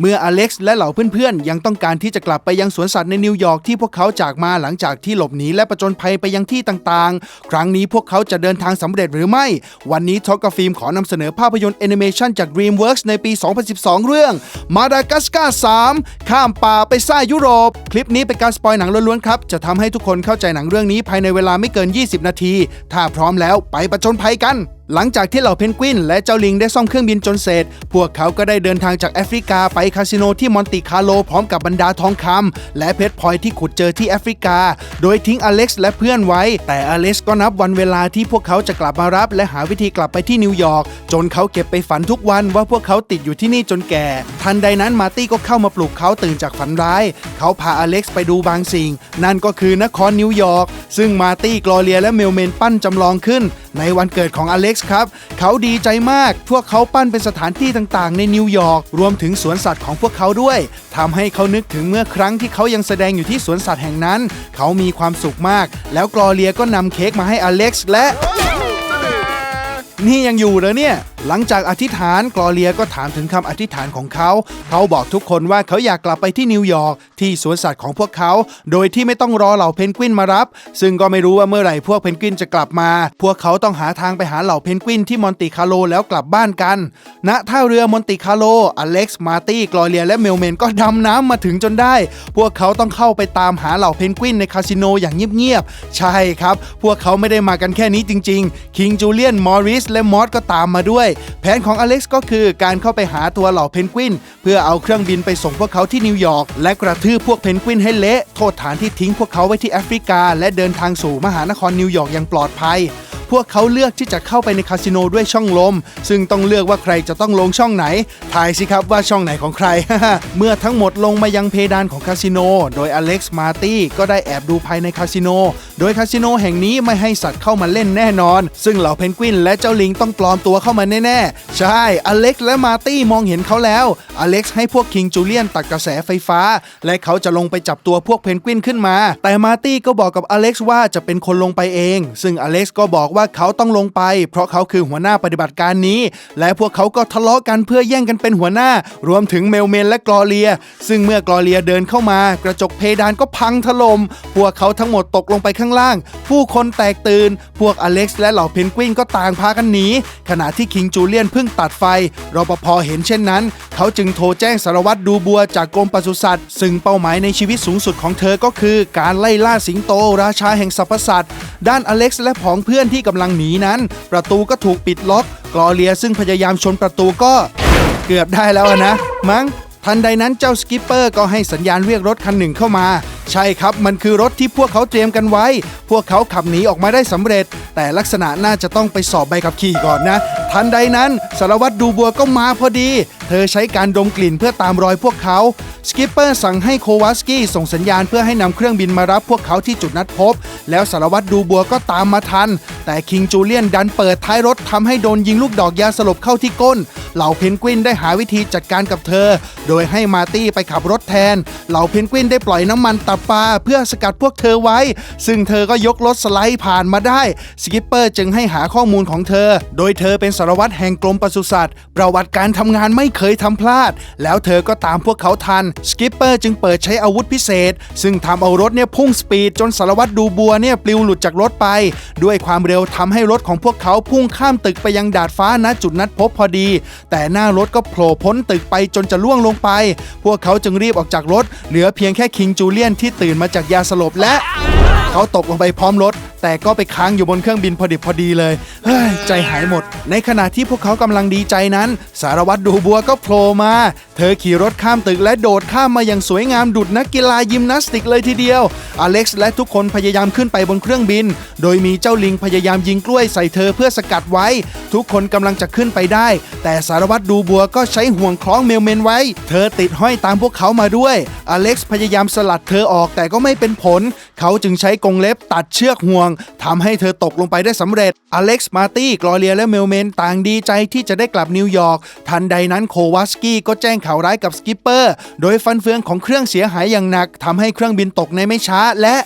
เมื่ออเล็กซ์และเหล่าเพื่อนๆ ยังต้องการที่จะกลับไปยังสวนสัตว์ในนิวยอร์กที่พวกเขาจากมาหลังจากที่หลบหนีและประจนภัยไปยังที่ต่างๆ ครั้งนี้พวกเขาจะเดินทางสำเร็จหรือไม่ วันนี้ท็อกกฟิล์มขอนำเสนอภาพยนตร์แอนิเมชันจาก DreamWorks ในปี 2012 เรื่อง Madagascar 3ข้ามป่าไปซ่ายุโรป คลิปนี้เป็นการสปอยหนังล้วนๆครับ จะทำให้ทุกคนเข้าใจหนังเรื่องนี้ภายในเวลาไม่เกิน 20 นาที ถ้าพร้อมแล้วไปประจนภัยกันหลังจากที่เหล่าเพนกวินและเจ้าลิงได้ซ่อมเครื่องบินจนเสร็จ พวกเขาก็ได้เดินทางจากแอฟริกาไปคาสิโนที่มอนติคาร์โลพร้อมกับบรรดาทองคำและเพชรพลอยที่ขุดเจอที่แอฟริกา โดยทิ้งอเล็กซ์และเพื่อนไว้ แต่อเล็กซ์ก็นับวันเวลาที่พวกเขาจะกลับมารับ และหาวิธีกลับไปที่นิวยอร์กจนเขาเก็บไปฝันทุกวันว่าพวกเขาติดอยู่ที่นี่จนแก่ ทันใดนั้นมาร์ตี้ก็เข้ามาปลุกเขาตื่นจากฝันร้าย เขาพาอเล็กซ์ไปดูบางสิ่ง นั่นก็คือนครนิวยอร์กซึ่งมาร์ตี้กลอเลียและเมลเมนปั้นจำลองขึ้น ในวันเกิดของอเล็ก X ครับ เขาดีใจมาก พวกเขาปั้นเป็นสถานที่ต่างๆ ในนิวยอร์กรวมถึงสวนสัตว์ของพวกเขาด้วยทำให้เขานึกถึงเมื่อครั้งที่เขายังแสดงอยู่ที่สวนสัตว์แห่งนั้น เขามีความสุขมาก แล้วกลอเลียก็นำเค้กมาให้อเล็กซ์และ นี่ยังอยู่เหรอเนี่ย หลังจากอธิษฐานกลอเลียก็ถามถึงคำอธิษฐานของเขา เขาบอกทุกคนว่าเขาอยากกลับไปที่นิวยอร์กที่สวนสัตว์ของพวกเขา โดยที่ไม่ต้องรอเหล่าเพนกวินมารับ ซึ่งก็ไม่รู้ว่าเมื่อไหร่พวกเพนกวินจะกลับมา พวกเขาต้องหาทางไปหาเหล่าเพนกวินที่มอนติคาร์โลแล้วกลับบ้านกันณท่าเรือมอนติคาร์โล อเล็กซ์ มาตี้ กลอเลีย และเมลเมนก็ดำน้ำมาถึงจนได้ พวกเขาต้องเข้าไปตามหาเหล่าเพนกวินในคาสิโนอย่างเงียบๆ ใช่ครับ พวกเขาไม่ได้มากันแค่นี้จริง ๆ คิงจูเลียน มอริส และมอสก็ตามมาด้วยแผนของอเล็กซ์ก็คือการเข้าไปหาตัวเหล่าเพนกวิน เพื่อเอาเครื่องบินไปส่งพวกเขาที่นิวยอร์กและกระทืบพวกเพนกวินให้เละโทษฐานที่ทิ้งพวกเขาไว้ที่แอฟริกา และเดินทางสู่มหานครนิวยอร์กอย่างปลอดภัยพวกเขาเลือกที่จะเข้าไปในคาสิโนด้วยช่องลม ซึ่งต้องเลือกว่าใครจะต้องลงช่องไหน ทายสิครับว่าช่องไหนของใคร เมื่อทั้งหมดลงมายังเพดานของคาสิโน โดยอเล็กซ์มาตี้ก็ได้แอบดูภายในคาสิโน โดยคาสิโนแห่งนี้ไม่ให้สัตว์เข้ามาเล่นแน่นอน ซึ่งเหล่าเพนกวินและเจ้าลิงต้องปลอมตัวเข้ามาแน่ๆ ใช่ อเล็กซ์และมาตี้มองเห็นเขาแล้ว อเล็กซ์ให้พวกคิงจูเลียนตัดกระแสไฟฟ้า และเขาจะลงไปจับตัวพวกเพนกวินขึ้นมา แต่มาตี้ก็บอกกับอเล็กซ์ว่าจะเป็นคนลงไปเอง ซึ่งอเล็กซ์ก็บอกว่าเขาต้องลงไป เพราะเขาคือหัวหน้าปฏิบัติการนี้ และพวกเขาก็ทะเลาะกันเพื่อแย่งกันเป็นหัวหน้า รวมถึงเมลเมนและกลอเลีย ซึ่งเมื่อกลอเลียเดินเข้ามา กระจกเพดานก็พังถล่มพวกเขาทั้งหมดตกลงไปข้างล่าง ผู้คนแตกตื่น พวกอเล็กซ์และเหล่าเพนกวินก็ต่างพากันหนี ขณะที่คิงจูเลียนเพิ่งตัดไฟ รปภเห็นเช่นนั้น เขาจึงโทรแจ้งสารวัตรดูบัวจากกรมปศุสัตว์ ซึ่งเป้าหมายในชีวิตสูงสุดของเธอก็คือ การไล่ล่าสิงโตราชาแห่งสรรพสัตว์ ด้านอเล็กซ์และผองเพื่อนที่กำลังหนีนั้น ประตูก็ถูกปิดล็อก กลอเลียซึ่งพยายามชนประตูก็ เกือบได้แล้วนะ มั้งทันใดนั้นเจ้าสกิปเปอร์ก็ให้สัญญาณเรียกรถคันหนึ่งเข้ามา ใช่ครับมันคือรถที่พวกเขาเตรียมกันไว้ พวกเขาขับหนีออกมาได้สำเร็จ แต่ลักษณะน่าจะต้องไปสอบใบขับขี่ก่อนนะ ทันใดนั้นสารวัตรดูบัวก็มาพอดี เธอใช้การดมกลิ่นเพื่อตามรอยพวกเขาสกิปเปอร์สั่งให้โควาสกี้ส่งสัญญาณเพื่อให้นำเครื่องบินมารับพวกเขาที่จุดนัดพบ แล้วสารวัตรดูบัวก็ตามมาทัน แต่คิงจูเลียนดันเปิดท้ายรถทำให้โดนยิงลูกดอกยาสลบเข้าที่ก้น เหล่าเพนกวินได้หาวิธีจัดการกับเธอ โดยให้มาตี้ไปขับรถแทน เหล่าเพนกวินได้ปล่อยน้ำมันตบปลาเพื่อสกัดพวกเธอไว้ ซึ่งเธอก็ยกรถสไลด์ผ่านมาได้ สกิปเปอร์จึงให้หาข้อมูลของเธอ โดยเธอเป็นสารวัตรแห่งกรมปศุสัตว์ ประวัติการทำงานไม่เคยทำพลาด แล้วเธอก็ตามพวกเขาทัน สกิปเปอร์จึงเปิดใช้อาวุธพิเศษ ซึ่งทำเอารถเนี่ยพุ่งสปีดจนสารวัตรดูบัวเนี่ยปลิวหลุดจากรถไป ด้วยความเร็วทำให้รถของพวกเขาพุ่งข้ามตึกไปยังดาดฟ้าณจุดนัดพบพอดี แต่หน้ารถก็โผล่พ้นตึกไปจนจะล่วงลงไป พวกเขาจึงรีบออกจากรถ เหลือเพียงแค่คิงจูเลียนที่ตื่นมาจากยาสลบและ เขาตกลงไปพร้อมรถ แต่ก็ไปค้างอยู่บนเครื่องบินพอดิบพอดีเลยเฮ้ยใจหายหมด ในขณะที่พวกเขากำลังดีใจนั้น สารวัตรดูบัวก็โผล่มาเธอขี่รถข้ามตึกและโดดข้ามมาอย่างสวยงามดุดนักกีฬายิมนาสติกเลยทีเดียว อเล็กซ์และทุกคนพยายามขึ้นไปบนเครื่องบิน โดยมีเจ้าลิงพยายามยิงกล้วยใส่เธอเพื่อสกัดไว้ ทุกคนกำลังจะขึ้นไปได้ แต่สารวัตรดูบัวก็ใช้ห่วงคล้องเมลเมนไว้ เธอติดห้อยตามพวกเขามาด้วย อเล็กซ์พยายามสลัดเธอออกแต่ก็ไม่เป็นผล เขาจึงใช้กรงเล็บตัดเชือกห่วงทำให้เธอตกลงไปได้สำเร็จ อเล็กซ์มาตี้กลอเลียและเมลเมนต่างดีใจที่จะได้กลับนิวยอร์ก ทันใดนั้นโควาสกี้ก็แจ้งข่าวร้ายกับสกิปเปอร์ โดยฟันเฟืองของเครื่องเสียหายอย่างหนักทำให้เครื่องบินตกในไม่ช้าและ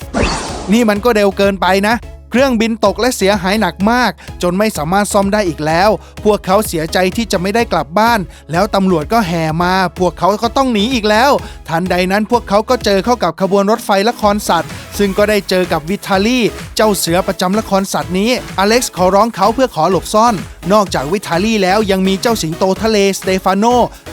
นี่มันก็เร็วเกินไปนะเครื่องบินตกและเสียหายหนักมาก จนไม่สามารถซ่อมได้อีกแล้ว พวกเขาเสียใจที่จะไม่ได้กลับบ้าน แล้วตำรวจก็แห่มา พวกเขาก็ต้องหนีอีกแล้ว ทันใดนั้นพวกเขาก็เจอเข้ากับขบวนรถไฟละครสัตว์ ซึ่งก็ได้เจอกับวิทาลีเจ้าเสือประจำละครสัตว์นี้ อเล็กซ์ขอร้องเขาเพื่อขอหลบซ่อน นอกจากวิทาลีแล้วยังมีเจ้าสิงโตทะเลสเตฟานโน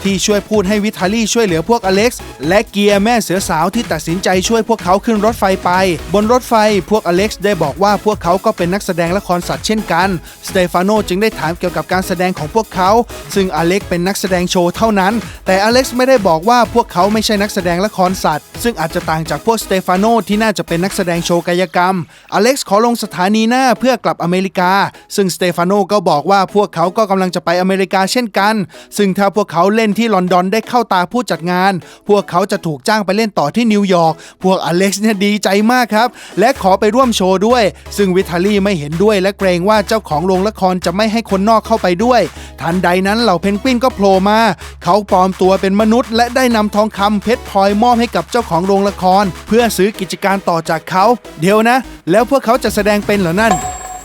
ที่ช่วยพูดให้วิทาลีช่วยเหลือพวกอเล็กซ์และเกียร์แม่เสือสาวที่ตัดสินใจช่วยพวกเขาขึ้นรถไฟไป บนรถไฟพวกอเล็กซ์ได้บอกว่าพวกเขาก็เป็นนักแสดงละครสัตว์เช่นกันสเตฟานโนจึงได้ถามเกี่ยวกับการแสดงของพวกเขา ซึ่งอเล็กซ์เป็นนักแสดงโชว์เท่านั้น แต่อเล็กซ์ไม่ได้บอกว่าพวกเขาไม่ใช่นักแสดงละครสัตว์ ซึ่งอาจจะต่างจากพวกสเตฟานโนที่น่าจะเป็นนักแสดงโชว์กายกรรม อเล็กซ์ขอลงสถานีหน้าเพื่อกลับอเมริกา ซึ่งสเตฟานโนก็บอกว่าพวกเขาก็กำลังจะไปอเมริกาเช่นกัน ซึ่งถ้าพวกเขาเล่นที่ลอนดอนได้เข้าตาผู้จัดงาน พวกเขาจะถูกจ้างไปเล่นต่อที่นิวยอร์ก พวกอเล็กซ์เนี่ยดีใจมากครับ และขอไปร่วมโชว์ด้วย ซึ่งวิทาลีไม่เห็นด้วยและเกรงว่าเจ้าของโรงละครจะไม่ให้คนนอกเข้าไปด้วย ทันใดนั้นเหล่าเพนกวินก็โผล่มา เขาปลอมตัวเป็นมนุษย์ และได้นำทองคำเพชรพลอยมอบให้กับเจ้าของโรงละคร เพื่อซื้อกิจการต่อจากเขา เดี๋ยวนะ แล้วพวกเขาจะแสดงเป็นเหรอนั่น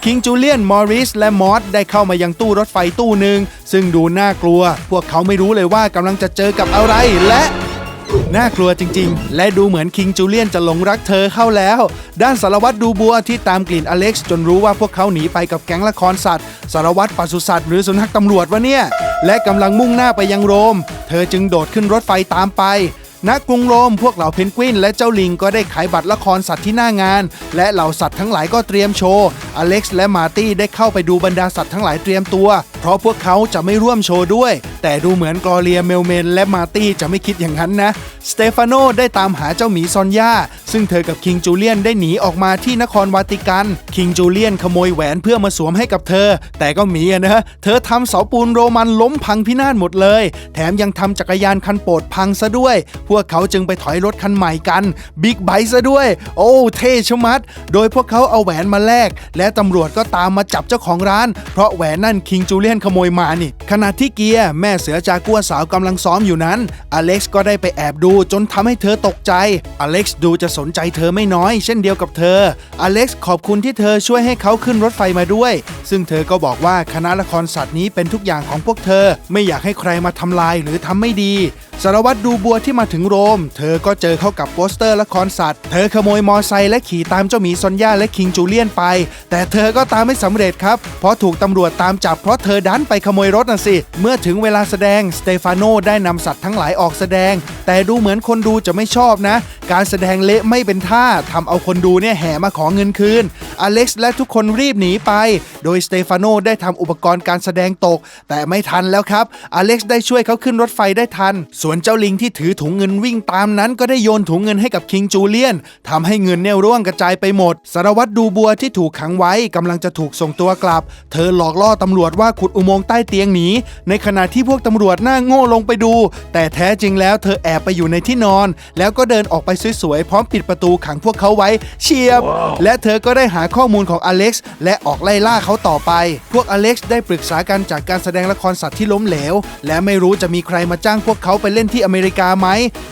คิงจูเลียน มอริส และมอสได้เข้ามายังตู้รถไฟตู้หนึ่งซึ่งดูน่ากลัว พวกเขาไม่รู้เลยว่ากำลังจะเจอกับอะไรและน่ากลัวจริงๆ และดูเหมือนคิงจูเลียนจะหลงรักเธอเข้าแล้ว ด้านสารวัตรดูบัวที่ตามกลิ่นอเล็กซ์จนรู้ว่าพวกเขาหนีไปกับแก๊งละครสัตว์ สารวัตรปศุสัตว์หรือสุนัขตำรวจวะเนี่ย และกำลังมุ่งหน้าไปยังโรม เธอจึงโดดขึ้นรถไฟตามไป ณกรุงโรมพวกเหล่าเพนกวิน และเจ้าลิงก็ได้ขายบัตรละครสัตว์ที่หน้างาน และเหล่าสัตว์ทั้งหลายก็เตรียมโชว์ อเล็กซ์และมาร์ตี้ได้เข้าไปดูบรรดาสัตว์ทั้งหลายเตรียมตัวเพราะพวกเขาจะไม่ร่วมโชว์ด้วย แต่ดูเหมือนกอเรียเมลเมน และมาตี้จะไม่คิดอย่างนั้นนะ สเตฟานโนได้ตามหาเจ้าหมีซอนยาซึ่งเธอกับคิงจูเลียนได้หนีออกมาที่นครวาติกัน คิงจูเลียนขโมยแหวนเพื่อมาสวมให้กับเธอ แต่ก็หมีนะเธอทำเสาปูนโรมันล้มพังพินาศหมดเลย แถมยังทำจักรยานคันโปรดพังซะด้วย พวกเขาจึงไปถอยรถคันใหม่กันบิ๊กไบค์ซะด้วย โอ้เท่ชะมัด โดยพวกเขาเอาแหวนมาแลกและตำรวจก็ตามมาจับเจ้าของร้าน เพราะแหวนนั่นคิงจูเลียนขโมยมานี่ ขณะที่เกียร์แม่เสือจากัวสาวกำลังซ้อมอยู่นั้น อเล็กซ์ก็ได้ไปแอบดูจนทำให้เธอตกใจ อเล็กซ์ดูจะสนใจเธอไม่น้อย เช่นเดียวกับเธอ อเล็กซ์ขอบคุณที่เธอช่วยให้เขาขึ้นรถไฟมาด้วย ซึ่งเธอก็บอกว่าคณะละครสัตว์นี้เป็นทุกอย่างของพวกเธอ ไม่อยากให้ใครมาทำลายหรือทำไม่ดี สารวัตรดูบัวที่มาถึงโรม เธอก็เจอเข้ากับโปสเตอร์ละครสัตว์ เธอขโมยมอไซค์และขี่ตามเจ้าหมีซอนย่าและคิงจูเลียนไป แต่เธอก็ตามไม่สำเร็จครับ เพราะถูกตำรวจตามจับเพราะเธอดันไปขโมยรถน่ะสิ เมื่อถึงเวลาแสดงสเตฟานโนได้นำสัตว์ทั้งหลายออกแสดง แต่ดูเหมือนคนดูจะไม่ชอบนะ การแสดงเละไม่เป็นท่าทำเอาคนดูเนี่ยแห่มาขอเงินคืน อเล็กซ์และทุกคนรีบหนีไป โดยสเตฟานโนได้ทำอุปกรณ์การแสดงตก แต่ไม่ทันแล้วครับ อเล็กซ์ได้ช่วยเขาขึ้นรถไฟได้ทัน ส่วนเจ้าลิงที่ถือถุงเงินวิ่งตามนั้น ก็ได้โยนถุงเงินให้กับคิงจูเลียนทำให้เงินเนี่ยร่วงกระจายไปหมด สารวัตรดูบัวที่ถูกขังไว้กำลังจะถูกส่งตัวกลับ เธอหลอกล่อตำรวจว่าขุดอุโมงค์ใต้เตียงหนี ในขณะที่พวกตำรวจหน้าโง่ลงไปดู แต่แท้จริงแล้วเธอแอบไปอยู่ในที่นอน แล้วก็เดินออกไปสวยๆ พร้อมปิดประตูขังพวกเขาไว้เชียบ และเธอก็ได้หาข้อมูลของอเล็กซ์และออกไล่ล่าเขาต่อไป พวกอเล็กซ์ได้ปรึกษากันจากการแสดงละครสัตว์ที่ล้มเหลว และไม่รู้จะมีใครมาจ้างพวกเขาไปเล่นที่อเมริกาไหม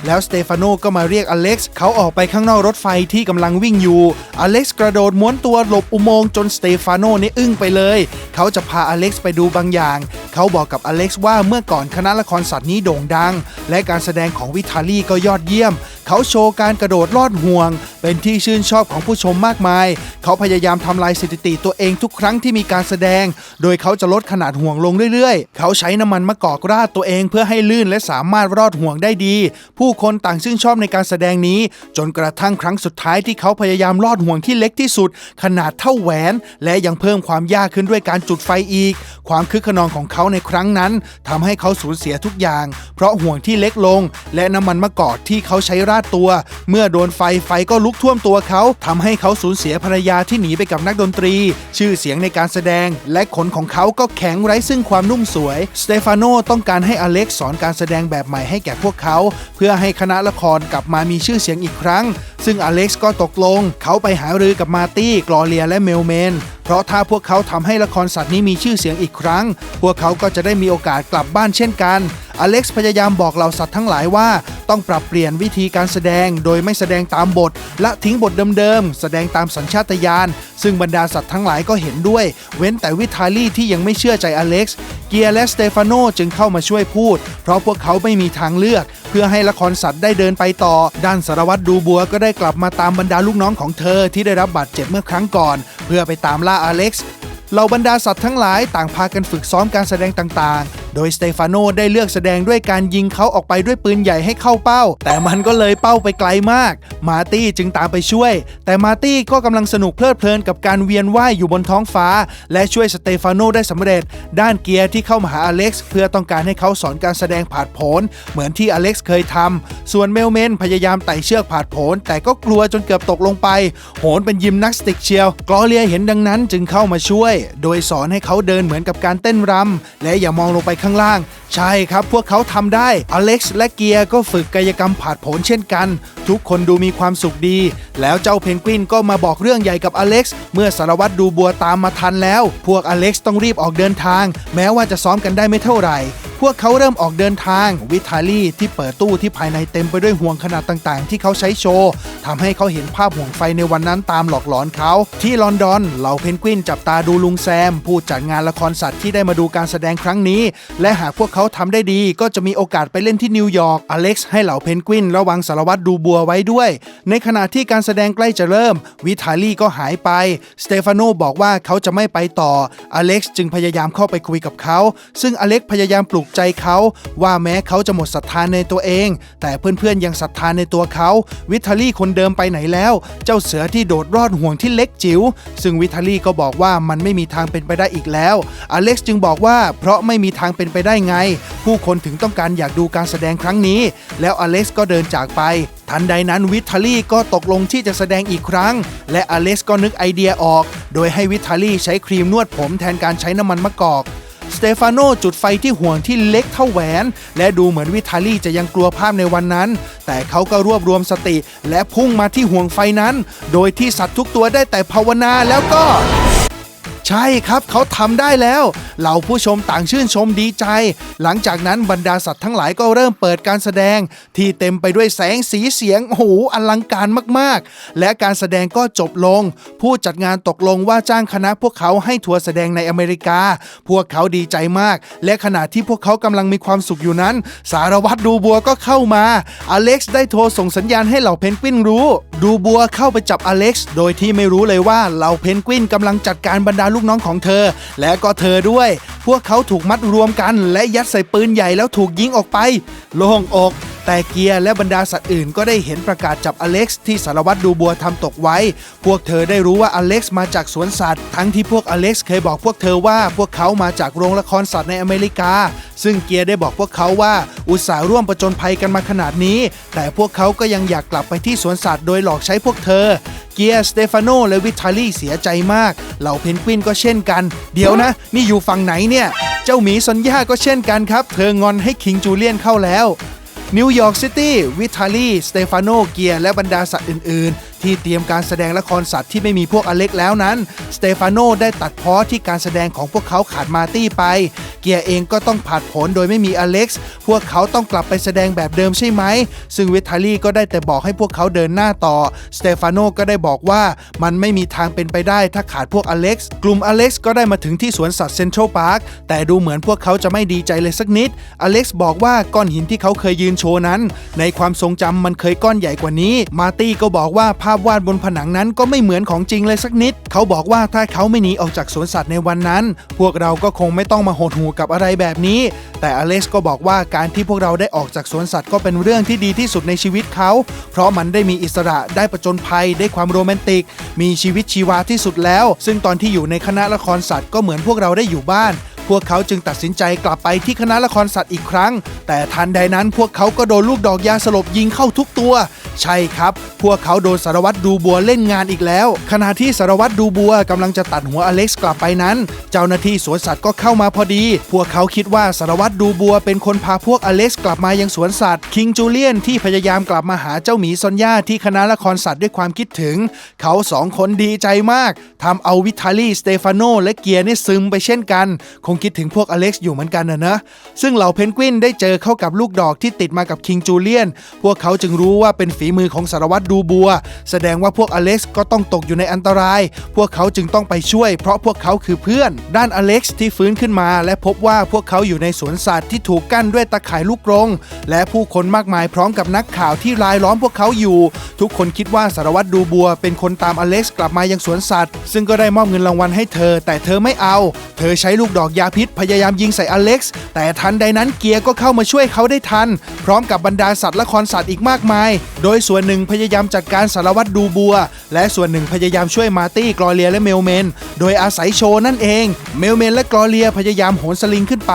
แล้วสเตฟานโนก็มาเรียกอเล็กซ์เขาออกไปข้างนอกรถไฟที่กำลังวิ่งอยู่ อเล็กซ์กระโดดม้วนตัวหลบอุโมงค์จนสเตฟานโนนี่อึ้งไปเลย เขาจะพาอเล็กซ์ไปดูบางอย่าง เขาบอกกับอเล็กซ์ว่าเมื่อก่อนคณะละครสัตว์นี้โด่งดัง และการแสดงของวิทาลีก็ยอดเยี่ยม เขาโชว์การกระโดดลอดห่วง เป็นที่ชื่นชอบของผู้ชมมากมาย เขาพยายามทำลายสถิติตัวเองทุกครั้งที่มีการแสดง โดยเขาจะลดขนาดห่วงลงเรื่อยๆ เขาใช้น้ำมันมะกอกราดตัวเองเพื่อให้ลื่นและสามารถรอดห่วงได้ดี ผู้คนต่างชื่นชอบในการแสดงนี้ จนกระทั่งครั้งสุดท้ายที่เขาพยายามลอดห่วงที่เล็กที่สุด ขนาดเท่าแหวน และยังเพิ่มความยากขึ้นด้วยการจุดไฟอีก ความคึกขนองของเขาในครั้งนั้นทำให้เขาสูญเสียทุกอย่าง เพราะห่วงที่เล็กลง และน้ำมันมะกอกที่เขาใช้ราดตัว เมื่อโดนไฟไฟก็ลุกท่วมตัวเขาทำให้เขาสูญเสียภรรยาที่หนีไปกับนักดนตรี ชื่อเสียงในการแสดง และขนของเขาก็แข็งไร้ซึ่งความนุ่มสวย สเตฟานโนต้องการให้อเล็กสอนการแสดงแบบใหม่ให้แก่พวกเขา เพื่อให้คณะละครกลับมามีชื่อเสียงอีกครั้ง ซึ่งอเล็กซ์ก็ตกลง เขาไปหารือกับมาตี้กลอเลียและเมลเมน เพราะถ้าพวกเขาทำให้ละครสัตว์นี้มีชื่อเสียงอีกครั้ง พวกเขาก็จะได้มีโอกาสกลับบ้านเช่นกัน อเล็กซ์พยายามบอกเหล่าสัตว์ทั้งหลายว่า ต้องปรับเปลี่ยนวิธีการแสดงโดยไม่แสดงตามบท และทิ้งบทเดิมๆ แสดงตามสัญชาตญาณซึ่งบรรดาสัตว์ทั้งหลายก็เห็นด้วย เว้นแต่วิทาลี่ที่ยังไม่เชื่อใจอเล็กซ์เกียร์และสเตฟานโนจึงเข้ามาช่วยพูด เพราะพวกเขาไม่มีทางเลือก เพื่อให้ละครสัตว์ได้เดินไปต่อ ด้านสารวัตรดูบัวก็ได้กลับมาตามบรรดาลูกน้องของเธอที่ได้รับบาดเจ็บเมื่อครั้งก่อน เพื่อไปตามล่าอเล็กซ์เหล่าบรรดาสัตว์ทั้งหลายต่างพากันฝึกซ้อมการแสดงต่างๆ โดยสเตฟานโนได้เลือกแสดงด้วยการยิงเขาออกไปด้วยปืนใหญ่ให้เข้าเป้า แต่มันก็เลยเป้าไปไกลมาก มาร์ตี้จึงตามไปช่วย แต่มาร์ตี้ก็กำลังสนุกเพลิดเพลินกับการเวียนว่ายอยู่บนท้องฟ้า และช่วยสเตฟานโนได้สำเร็จ ด้านเกียร์ที่เข้ามาหาอเล็กซ์เพื่อต้องการให้เขาสอนการแสดงผาดโผนเหมือนที่อเล็กซ์เคยทำส่วนเมลเมนพยายามไต่เชือกผาดโผนแต่ก็กลัวจนเกือบตกลงไป โหนเป็นยิมนาสติกเชียวกลอเลียเห็นดังนั้นจึงเข้ามาช่วย โดยสอนให้เขาเดินเหมือนกับการเต้นรำและอย่ามองลงไปข้างข้างล่าง ใช่ครับ พวกเขาทำได้ อเล็กซ์และเกียร์ก็ฝึกกายกรรมผาดโผนเช่นกัน ทุกคนดูมีความสุขดี แล้วเจ้าเพนกวินก็มาบอกเรื่องใหญ่กับอเล็กซ์เมื่อสารวัตรดูบัวตามมาทันแล้ว พวกอเล็กซ์ต้องรีบออกเดินทาง แม้ว่าจะซ้อมกันได้ไม่เท่าไหร่ พวกเขาเริ่มออกเดินทาง วิทาลีที่เปิดตู้ที่ภายในเต็มไปด้วยห่วงขนาดต่างๆ ที่เขาใช้โชว์ทำให้เขาเห็นภาพห่วงไฟในวันนั้นตามหลอกหลอนเขา ที่ลอนดอนเหล่าเพนกวินจับตาดูลุงแซมผู้จัดงานละครสัตว์ที่ได้มาดูการแสดงครั้งนี้ และหากพวกเขาทำได้ดีก็จะมีโอกาสไปเล่นที่นิวยอร์กอเล็กซ์ให้เหล่าเพนกวินระวังสารวัตรดูบัวไว้ด้วย ในขณะที่การแสดงใกล้จะเริ่ม วิทาลี่ก็หายไป สเตฟานโนบอกว่าเขาจะไม่ไปต่อ อเล็กซ์จึงพยายามเข้าไปคุยกับเขา ซึ่งอเล็กซ์พยายามปลุกใจเขาว่าแม้เขาจะหมดศรัทธาในตัวเอง แต่เพื่อนๆยังศรัทธาในตัวเขา วิทาลี่คนเดิมไปไหนแล้ว เจ้าเสือที่โดดรอดห่วงที่เล็กจิ๋ว ซึ่งวิทาลี่ก็บอกว่ามันไม่มีทางเป็นไปได้อีกแล้ว อเล็กซ์จึงบอกว่าเพราะไม่มีทางเป็นไปได้ไงผู้คนถึงต้องการอยากดูการแสดงครั้งนี้ แล้วอเล็กซ์ก็เดินจากไป ทันใดนั้นวิทาลี่ก็ตกลงที่จะแสดงอีกครั้ง และอเล็กซ์ก็นึกไอเดียออก โดยให้วิทาลี่ใช้ครีมนวดผมแทนการใช้น้ำมันมะกอกสเตฟานโนจุดไฟที่ห่วงที่เล็กเท่าแหวน และดูเหมือนวิทาลี่จะยังกลัวภาพในวันนั้น แต่เขาก็รวบรวมสติ และพุ่งมาที่ห่วงไฟนั้น โดยที่สัตว์ทุกตัวได้แต่ภาวนาแล้วก็ ใช่ครับเขาทำได้แล้ว เหล่าผู้ชมต่างชื่นชมดีใจ หลังจากนั้นบรรดาสัตว์ทั้งหลายก็เริ่มเปิดการแสดง ที่เต็มไปด้วยแสงสีเสียงโอ้โหอลังการมากๆ และการแสดงก็จบลง ผู้จัดงานตกลงว่าจ้างคณะพวกเขาให้ทัวร์แสดงในอเมริกา พวกเขาดีใจมาก และขณะที่พวกเขากำลังมีความสุขอยู่นั้น สารวัตรดูบัวก็เข้ามา อเล็กซ์ได้โทรส่งสัญญาณให้เหล่าเพนกวินรู้ ดูบัวเข้าไปจับอเล็กซ์โดยที่ไม่รู้เลยว่าเหล่าเพนกวินกำลังจัดการบรรดาลูกน้องของเธอ และก็เธอด้วย พวกเขาถูกมัดรวมกัน และยัดใส่ปืนใหญ่แล้วถูกยิงออกไป โล่งอก แต่เกียร์และบรรดาสัตว์อื่นก็ได้เห็นประกาศจับอเล็กซ์ที่สารวัตรดูบัวทำตกไว้ พวกเธอได้รู้ว่าอเล็กซ์มาจากสวนสัตว์ ทั้งที่พวกอเล็กซ์เคยบอกพวกเธอว่าพวกเขามาจากโรงละครสัตว์ในอเมริกา ซึ่งเกียร์ได้บอกพวกเขาว่าอุตส่าห์ร่วมประจนภัยกันมาขนาดนี้ แต่พวกเขาก็ยังอยากกลับไปที่สวนสัตว์โดยหลอกใช้พวกเธอเกียร์สเตฟานโนและวิทาลี่เสียใจมาก เหล่าเพนกวินก็เช่นกัน เดี๋ยวนะ นี่อยู่ฝั่งไหนเนี่ย เจ้าหมีซอนย่าก็เช่นกันครับ เธองอนให้คิงจูเลียนเข้าแล้ว นิวยอร์กซิตี้วิทาลีสเตฟานโนเกียร์และบรรดาสัตว์อื่น ที่เตรียมการแสดงละครสัตว์ที่ไม่มีพวกอเล็กแล้วนั้นสเตฟานโนได้ตัดเพ้อที่การแสดงของพวกเขาขาดมาตี้ไป เกียร์เองก็ต้องผาดผลโดยไม่มีอเล็กซ์พวกเขาต้องกลับไปแสดงแบบเดิมใช่ไหม ซึ่งวิทาลีก็ได้แต่บอกให้พวกเขาเดินหน้าต่อสเตฟานโนก็ได้บอกว่ามันไม่มีทางเป็นไปได้ถ้าขาดพวกอเล็กซ์กลุ่มอเล็กซ์ก็ได้มาถึงที่สวนสัตว์เซ็นทรัลพาร์คแต่ดูเหมือนพวกเขาจะไม่ดีใจเลยสักนิด อเล็กซ์บอกว่าก้อนหินที่เขาเคยยืนโชว์นั้น ในความทรงจำมันเคยก้อนใหญ่กว่านี้ มาตี้ก็บอกว่าภาพพวาดบนผนังนั้นก็ไม่เหมือนของจริงเลยสักนิด เขาบอกว่าถ้าเขาไม่หนีออกจากสวนสัตว์ในวันนั้น พวกเราก็คงไม่ต้องมาหดหูกับอะไรแบบนี้ แต่อเล็กซ์ก็บอกว่าการที่พวกเราได้ออกจากสวนสัตว์ก็เป็นเรื่องที่ดีที่สุดในชีวิตเขา เพราะมันได้มีอิสระได้ประจนภัยได้ความโรแมนติก มีชีวิตชีวาที่สุดแล้ว ซึ่งตอนที่อยู่ในคณะละครสัตว์ก็เหมือนพวกเราได้อยู่บ้าน พวกเขาจึงตัดสินใจกลับไปที่คณะละครสัตว์อีกครั้ง แต่ทันใดนั้นพวกเขาก็โดนลูกดอกยาสลบยิงเข้าทุกตัว ใช่ครับ พวกเขาโดนสารวัตรดูบัวเล่นงานอีกแล้ว ขณะที่สารวัตรดูบัวกำลังจะตัดหัวอเล็กซ์กลับไปนั้น เจ้าหน้าที่สวนสัตว์ก็เข้ามาพอดี พวกเขาคิดว่าสารวัตรดูบัวเป็นคนพาพวกอเล็กซ์กลับมายังสวนสัตว์คิงจูเลียนที่พยายามกลับมาหาเจ้าหมีซอนย่าที่คณะละครสัตว์ด้วยความคิดถึง เขาสองคนดีใจมากทำเอาวิทาลีสเตฟานโนและเกียร์เนี่ยซึมไปเช่นกัน คงคิดถึงพวกอเล็กซ์อยู่เหมือนกันนะนะ ซึ่งเหล่าเพนกวินได้เจอเข้ากับลูกดอกที่ติดมากับคิงจูเลียน พวกเขาจึงรู้ว่าเป็นฝีมือของสารวัตรดูบัว แสดงว่าพวกอเล็กซ์ก็ต้องตกอยู่ในอันตราย พวกเขาจึงต้องไปช่วย เพราะพวกเขาคือเพื่อน ด้านอเล็กซ์ที่ฟื้นขึ้นมา และพบว่าพวกเขาอยู่ในสวนสัตว์ที่ถูกกั้นด้วยตะข่ายลูกกรงและผู้คนมากมายพร้อมกับนักข่าวที่รายล้อมพวกเขาอยู่ ทุกคนคิดว่าสารวัตรดูบัว เป็นคนตามอเล็กซ์กลับมายังสวนสัตว์ ซึ่งก็ได้มอบเงินรางวัลให้เธอ แต่เธอไม่เอา เธอใช้ลูกดอกยาพิษพยายามยิงใส่อเล็กซ์ แต่ทันใดนั้นเกียร์ก็เข้ามาช่วยเขาได้ทัน พร้อมกับบรรดาสัตว์ละคอนสัตว์อีกมากมาย โดยส่วนหนึ่งพยายามจัดการสารวัตรดูบัว และส่วนหนึ่งพยายามช่วยมาร์ตี้กรอเลียและเมลเมน โดยอาศัยโชว์นั่นเอง เมลเมนและกรอเลียพยายามโหนสลิงขึ้นไป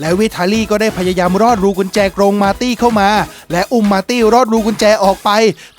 และวิทาลีก็ได้พยายามรอดรูกุญแจกรงมาร์ตี้เข้ามา และอุ้มมาร์ตี้รอดรูกุญแจออกไป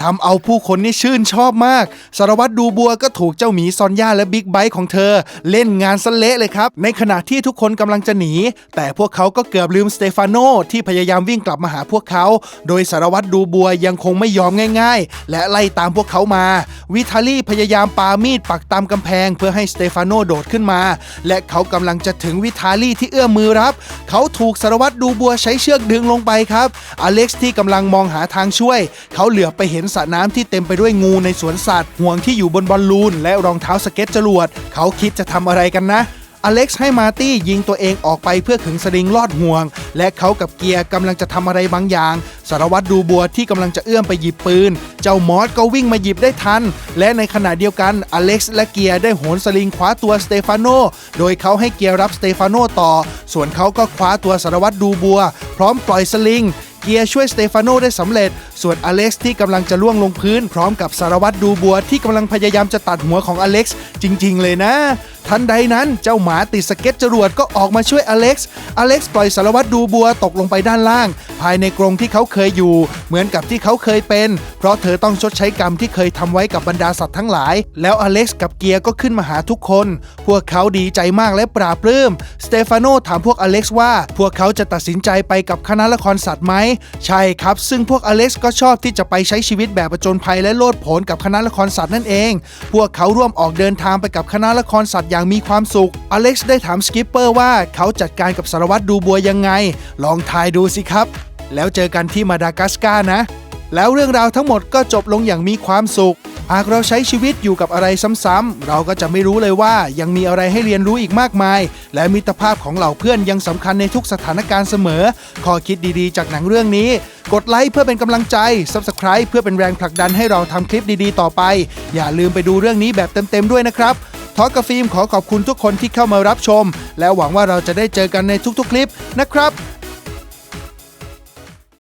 ทำเอาผู้คนนี่ชื่นชอบมาก สารวัตรดูบัวก็ถูกเจ้าหมีซอนย่าและบิ๊กไบค์ของเธอ เล่นงานสะเละเลยครับ ในขณะที่ทุกคนกำลังจะหนี แต่พวกเขาก็เกือบลืมสเตฟานโนที่พยายามวิ่งกลับมาหาพวกเขา โดยสารวัตรดูบัวยังคงไม่ยอมง่าย ๆ และไล่ตามพวกเขามา วิทาลีพยายามปามีดปักตามกำแพงเพื่อให้สเตฟานโนโดดขึ้นมา และเขากำลังจะถึงวิทาลีที่เอื้อมมือรับ เขาถูกสารวัตรดูบัวใช้เชือกดึงลงไปครับ อเล็กซ์ที่กำลังมองหาทางช่วย เขาเหลือไปเห็นสระน้ำที่เต็มไปด้วยงูในสวนสัตว์ห่วงที่อยู่บนบอลลูนและรองเท้าสเก็ตจรวด เขาคิดจะทำอะไรกันนะ อเล็กซ์ให้มาตี้ยิงตัวเองออกไปเพื่อขึงสลิงลอดห่วง และเขากับเกียร์กำลังจะทำอะไรบางอย่าง สารวัตรดูบัวที่กำลังจะเอื้อมไปหยิบปืน เจ้ามอสก็วิ่งมาหยิบได้ทัน และในขณะเดียวกันอเล็กซ์และเกียร์ได้โหนสลิงคว้าตัวสเตฟานโน โดยเขาให้เกียร์รับสเตฟานโนต่อ ส่วนเขาก็คว้าตัวสารวัตรดูบัว พร้อมปล่อยสลิงเกียร์ช่วยสเตฟานโนได้สำเร็จ ส่วนอเล็กซ์ที่กำลังจะล่วงลงพื้น พร้อมกับสารวัตรดูบัวที่กำลังพยายามจะตัดหัวของอเล็กซ์จริง ๆ เลยนะ ทันใดนั้นเจ้าหมาติดสเก็ตจรวดก็ออกมาช่วยอเล็กซ์ อเล็กซ์ปล่อยสารวัตรดูบัวตกลงไปด้านล่าง ภายในกรงที่เขาเคยอยู่ เหมือนกับที่เขาเคยเป็น เพราะเธอต้องชดใช้กรรมที่เคยทำไว้กับบรรดาสัตว์ทั้งหลาย แล้วอเล็กซ์กับเกียร์ก็ขึ้นมาหาทุกคน พวกเขาดีใจมากและปราบปลื้ม สเตฟานโนถามพวกอเล็กซ์ว่าพวกเขาจะตัดสินใจไปกับคณะละครสัตว์ไหม ใช่ครับ ซึ่งพวกอเล็กซ์ก็ชอบที่จะไปใช้ชีวิตแบบประจนภัยและโลดโผนกับคณะละครสัตว์นั่นเอง พวกเขาร่วมออกเดินทางไปกับคณะละครสัตว์อย่างมีความสุข อเล็กซ์ได้ถามสกิปเปอร์ว่าเขาจัดการกับสารวัตรดูบัวยังไง ลองทายดูสิครับ แล้วเจอกันที่มาดากัสการ์นะ แล้วเรื่องราวทั้งหมดก็จบลงอย่างมีความสุข หากเราใช้ชีวิตอยู่กับอะไรซ้ำๆ เราก็จะไม่รู้เลยว่ายังมีอะไรให้เรียนรู้อีกมากมาย และมิตรภาพของเหล่าเพื่อนยังสำคัญในทุกสถานการณ์เสมอ ข้อคิดดีๆ จากหนังเรื่องนี้ กดไลค์เพื่อเป็นกำลังใจ Subscribe เพื่อเป็นแรงผลักดันให้เราทำคลิปดีๆ ต่อไป อย่าลืมไปดูเรื่องนี้แบบเต็มๆด้วยนะครับ ทอ l กับฟิล์มขอขอบคุณทุกคนที่เข้ามารับชม และหวังว่าเราจะได้เจอกันในทุกๆ คลิปนะครับ